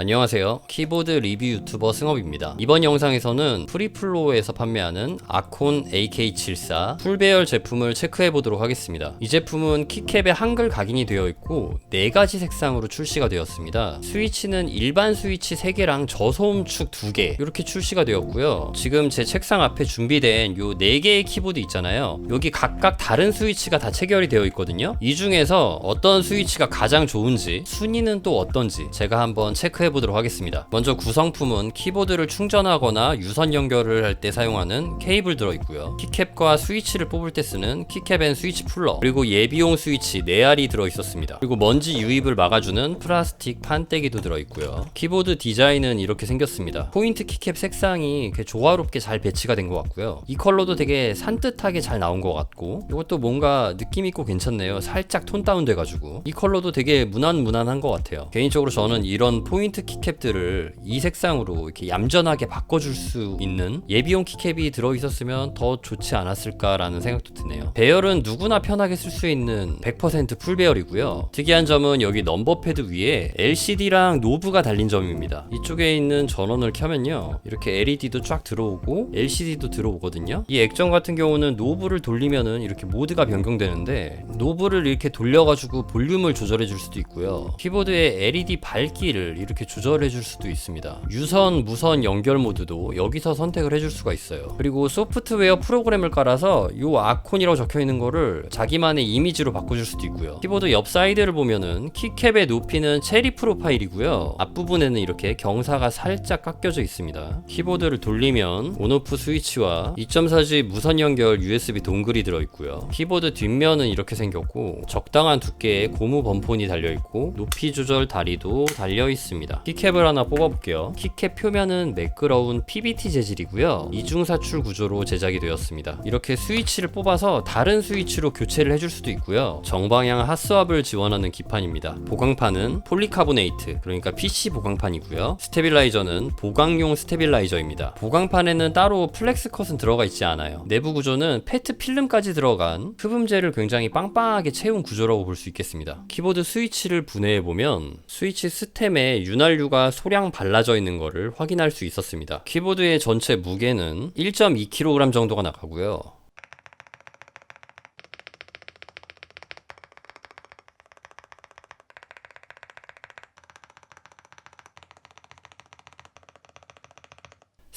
안녕하세요. 키보드 리뷰 유튜버 승업입니다. 이번 영상에서는 프리플로어에서 판매하는 아콘 AK74 풀배열 제품을 체크해 보도록 하겠습니다. 이 제품은 키캡에 한글 각인이 되어 있고 4가지 색상으로 출시가 되었습니다. 스위치는 일반 스위치 3개랑 저소음축 2개 이렇게 출시가 되었고요. 지금 제 책상 앞에 준비된 요 4개의 키보드 있잖아요. 여기 각각 다른 스위치가 다 체결이 되어 있거든요. 이 중에서 어떤 스위치가 가장 좋은지 순위는 또 어떤지 제가 한번 체크해 보도록 하겠습니다. 먼저 구성품은 키보드를 충전하거나 유선 연결을 할 때 사용하는 케이블 들어 있고요. 키캡과 스위치를 뽑을 때 쓰는 키캡 앤 스위치 풀러 그리고 예비용 스위치 4알이 들어 있었습니다. 그리고 먼지 유입을 막아주는 플라스틱 판때기도 들어 있고요. 키보드 디자인은 이렇게 생겼습니다. 포인트 키캡 색상이 조화롭게 잘 배치가 된 것 같고요. 이 컬러도 되게 산뜻하게 잘 나온 것 같고 이것도 뭔가 느낌 있고 괜찮네요. 살짝 톤 다운 돼가지고 이 컬러도 되게 무난무난한 것 같아요. 개인적으로 저는 이런 포인트 키캡들을 이 색상으로 이렇게 얌전하게 바꿔줄 수 있는 예비용 키캡이 들어 있었으면 더 좋지 않았을까라는 생각도 드네요. 배열은 누구나 편하게 쓸 수 있는 100%풀 배열이고요. 특이한 점은 여기 넘버 패드 위에 LCD랑 노브가 달린 점입니다. 이쪽에 있는 전원을 켜면요. 이렇게 LED도 쫙 들어오고 LCD도 들어오거든요. 이 액정 같은 경우는 노브를 돌리면은 이렇게 모드가 변경되는데 노브를 이렇게 돌려가지고 볼륨을 조절해 줄 수도 있고요. 키보드의 LED 밝기를 이렇게 조절해 줄 수도 있습니다. 유선, 무선 연결 모드도 여기서 선택을 해줄 수가 있어요. 그리고 소프트웨어 프로그램을 깔아서 이 아콘이라고 적혀 있는 거를 자기만의 이미지로 바꿔줄 수도 있고요. 키보드 옆 사이드를 보면은 키캡의 높이는 체리 프로파일이고요. 앞부분에는 이렇게 경사가 살짝 깎여져 있습니다. 키보드를 돌리면 온오프 스위치와 2.4G 무선 연결 USB 동글이 들어있고요. 키보드 뒷면은 이렇게 생겼고 적당한 두께의 고무 범폰이 달려있고 높이 조절 다리도 달려 있습니다. 키캡을 하나 뽑아볼게요. 키캡 표면은 매끄러운 PBT 재질이고요. 이중사출 구조로 제작이 되었습니다. 이렇게 스위치를 뽑아서 다른 스위치로 교체를 해줄 수도 있고요. 정방향 핫스왑을 지원하는 기판입니다. 보강판은 폴리카보네이트 그러니까 PC 보강판이고요. 스테빌라이저는 보강용 스테빌라이저입니다. 보강판에는 따로 플렉스 컷은 들어가 있지 않아요. 내부 구조는 페트 필름까지 들어간 흡음재를 굉장히 빵빵하게 채운 구조라고 볼 수 있겠습니다. 키보드 스위치를 분해해 보면 스위치 스템에 윤활유가 소량 발라져 있는 것을 확인할 수 있었습니다. 키보드의 전체 무게는 1.2kg 정도가 나가고요.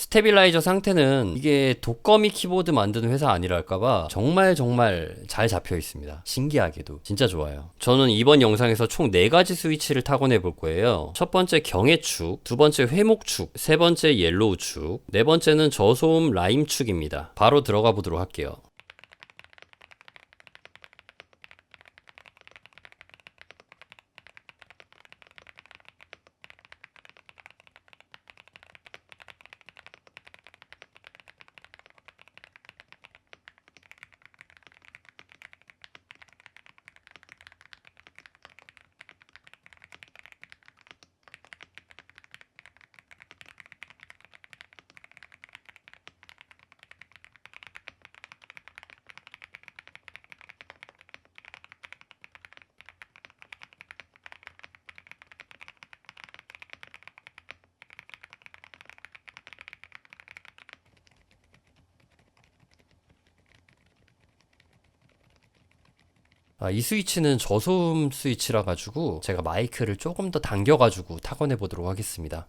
스테빌라이저 상태는 이게 독거미 키보드 만드는 회사 아니랄까봐 정말 정말 잘 잡혀 있습니다. 신기하게도 진짜 좋아요. 저는 이번 영상에서 총 4가지 스위치를 타건해 볼 거예요. 첫 번째 경해축, 두 번째 회목축, 세 번째 옐로우축, 네 번째는 저소음 라임축입니다. 바로 들어가 보도록 할게요. 아, 이 스위치는 저소음 스위치라 가지고 제가 마이크를 조금 더 당겨 가지고 타건해 보도록 하겠습니다.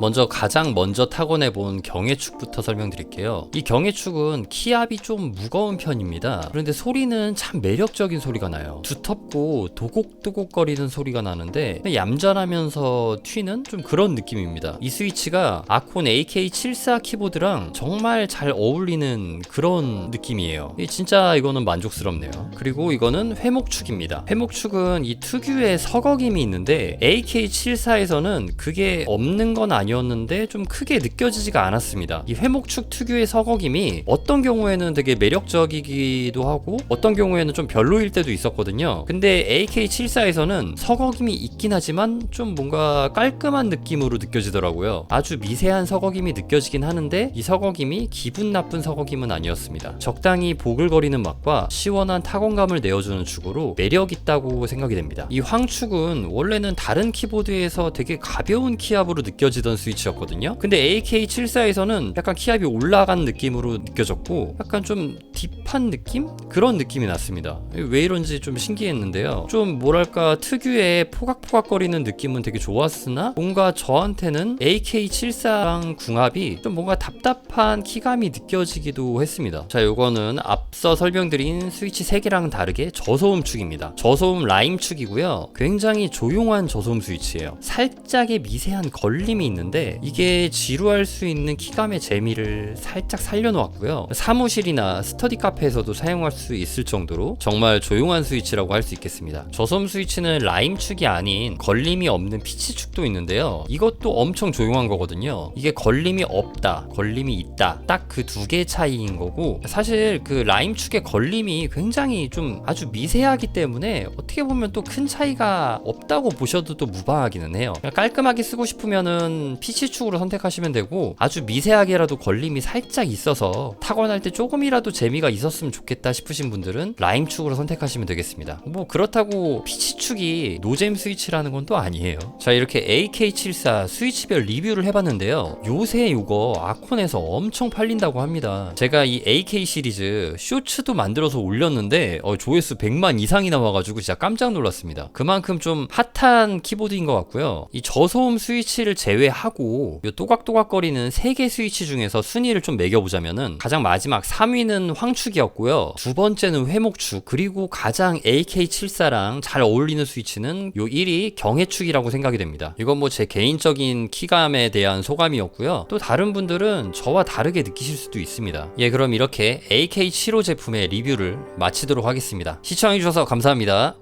먼저 가장 먼저 타건해 본 경해축부터 설명드릴게요. 이 경해축은 키압이 좀 무거운 편입니다. 그런데 소리는 참 매력적인 소리가 나요. 두텁고 도곡도곡거리는 소리가 나는데 얌전하면서 튀는 좀 그런 느낌입니다. 이 스위치가 아콘 AK74 키보드랑 정말 잘 어울리는 그런 느낌이에요. 이 진짜 이거는 만족스럽네요. 그리고 이거는 회목축입니다. 회목축은 이 특유의 서거김이 있는데 AK74에서는 그게 없는 건 아니 아니었는데 좀 크게 느껴지지가 않았습니다. 이 회목축 특유의 서거김이 어떤 경우에는 되게 매력적이기도 하고 어떤 경우에는 좀 별로일 때도 있었거든요. 근데 AK74에서는 서거김이 있긴 하지만 좀 뭔가 깔끔한 느낌으로 느껴지더라고요. 아주 미세한 서거김이 느껴지긴 하는데 이 서거김이 기분 나쁜 서거김은 아니었습니다. 적당히 보글거리는 맛과 시원한 타건감을 내어주는 축으로 매력 있다고 생각이 됩니다. 이 황축은 원래는 다른 키보드에서 되게 가벼운 키압으로 느껴지던 스위치였거든요. 근데 AK74에서는 약간 키압이 올라간 느낌으로 느껴졌고 약간 좀 딥한 느낌? 그런 느낌이 났습니다. 왜 이런지 좀 신기했는데요. 좀 뭐랄까 특유의 포각포각거리는 느낌은 되게 좋았으나 뭔가 저한테는 AK74랑 궁합이 좀 뭔가 답답한 키감이 느껴지기도 했습니다. 자, 요거는 앞서 설명드린 스위치 3개랑 다르게 저소음 축입니다. 저소음 라임 축이고요. 굉장히 조용한 저소음 스위치예요. 살짝의 미세한 걸림이 있는데 이게 지루할 수 있는 키감의 재미를 살짝 살려놓았고요. 사무실이나 스터디 카페에서도 사용할 수 있을 정도로 정말 조용한 스위치라고 할 수 있겠습니다. 저소음 스위치는 라임 축이 아닌 걸림이 없는 피치 축도 있는데요. 이것도 엄청 조용한 거거든요. 이게 걸림이 없다, 걸림이 있다. 딱 그 두개 차이인 거고 사실 그 라임 축의 걸림이 굉장히 좀 아주 미세하기 때문에 어떻게 보면 또 큰 차이가 없다고 보셔도 또 무방하기는 해요. 그냥 깔끔하게 쓰고 싶으면은 PC 축으로 선택하시면 되고 아주 미세하게라도 걸림이 살짝 있어서 타건할 때 조금이라도 재미 가 있었으면 좋겠다 싶으신 분들은 라임 축으로 선택하시면 되겠습니다. 뭐 그렇다고 PC 축이 노잼 스위치라는 건 또 아니에요. 자 이렇게 AK74 스위치별 리뷰를 해봤는데요. 요새 이거 아콘에서 엄청 팔린다고 합니다. 제가 이 AK 시리즈 쇼츠도 만들어서 올렸는데 어, 조회수 100만 이상이 나와가지고 진짜 깜짝 놀랐습니다. 그만큼 좀 핫한 키보드인 것 같고요. 이 저소음 스위치를 제외하고 요 또각또각거리는 3개 스위치 중에서 순위를 좀 매겨보자면은 가장 마지막 3위는 황축이었고요. 두 번째는 회목축 그리고 가장 AK74랑 잘 어울리는 스위치는 요 1위 경해축이라고 생각이 됩니다. 이건 뭐 제 개인적인 키감에 대한 소감이었고요. 또 다른 분들은 저와 다르게 느끼실 수도 있습니다. 예, 그럼 이렇게 AK75 제품의 리뷰를 마치도록 하겠습니다. 시청해주셔서 감사합니다.